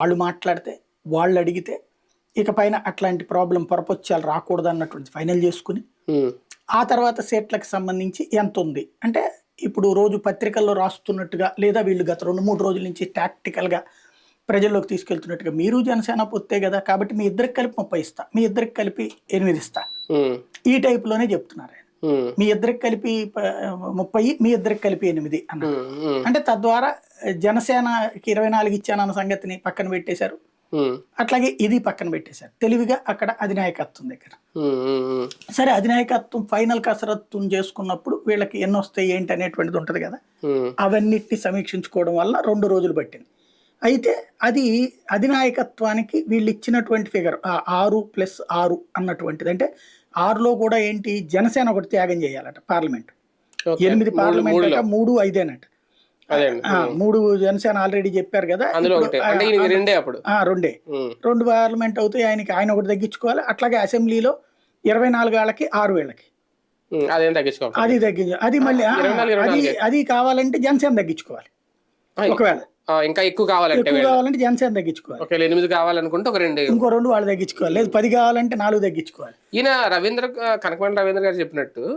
వాళ్ళు మాట్లాడితే వాళ్ళు అడిగితే ఇక పైన అట్లాంటి ప్రాబ్లం పొరపొచ్చాలు రాకూడదు అన్నటువంటి ఫైనల్ చేసుకుని ఆ తర్వాత సీట్లకు సంబంధించి ఎంత ఉంది అంటే ఇప్పుడు రోజు పత్రికల్లో రాస్తున్నట్టుగా లేదా వీళ్ళు గత రెండు మూడు రోజుల నుంచి టాక్టికల్గా ప్రజల్లోకి తీసుకెళ్తున్నట్టుగా మీరు జనసేన పొత్తే కదా కాబట్టి మీ ఇద్దరికి కలిపి ముప్పై ఇస్తా మీ ఇద్దరికి కలిపి ఎనిమిది ఇస్తా. ఈ టైప్లోనే చెప్తున్నారు ఆయన. మీ ఇద్దరికి కలిపి ముప్పై మీ ఇద్దరికి కలిపి ఎనిమిది ఉమ్, అంటే తద్వారా జనసేనకి ఇరవై నాలుగు ఇచ్చానన్న సంగతిని పక్కన పెట్టేశారు. అట్లాగే ఇది పక్కన పెట్టేశారు. తెలివిగా అక్కడ అధినాయకత్వం దగ్గర. సరే అధినాయకత్వం ఫైనల్ కసరత్తు చేసుకున్నప్పుడు వీళ్ళకి ఎన్ని వస్తాయి ఏంటి అనేటువంటిది ఉంటుంది కదా. అవన్నిటిని సమీక్షించుకోవడం వల్ల రెండు రోజులు పట్టింది. అయితే అది అధినాయకత్వానికి వీళ్ళు ఇచ్చినటువంటి ఫిగర్ ఆరు ప్లస్ ఆరు అన్నటువంటిది. అంటే ఆరులో కూడా ఏంటి? జనసేన ఒకటి త్యాగం చేయాలట పార్లమెంట్. ఎనిమిది పార్లమెంట్ మూడు ఐదేనట. ఆ, మూడు. జనసేన ఆల్రెడీ చెప్పారు కదా. ఆ, రెండే అప్పుడు. ఆ, రెండే. రెండు పార్లమెంట్ అవుతాయి ఆయనకి ఆయన ఒకటి తగ్గించుకోవాలి. అట్లాగే అసెంబ్లీలో ఇరవై నాలుగు ఏళ్ళకి ఆరు వేళ్ళకి. అదేం తగ్గించుకోవాలి. అది తగ్గించు అది మళ్ళీ ఆ, అది. అది కావాలంటే జనసేన తగ్గించుకోవాలి. ఒకవేళ. ఆ, ఇంకా ఎక్కువ కావాలంటే ఎక్కువ. కావాలంటే జనసేన తగ్గించుకోవాలి. ఒకవేళ ఎనిమిది కావాలనుకుంటే ఒక రెండు. ఇంకో రెండు వాళ్ళు తగ్గించుకోవాలి. లేదు పది కావాలంటే నాలుగు తగ్గించుకోవాలి. ఈయన రవీంద్ర కనకమణి రవీంద్ర గారు చెప్పినట్టు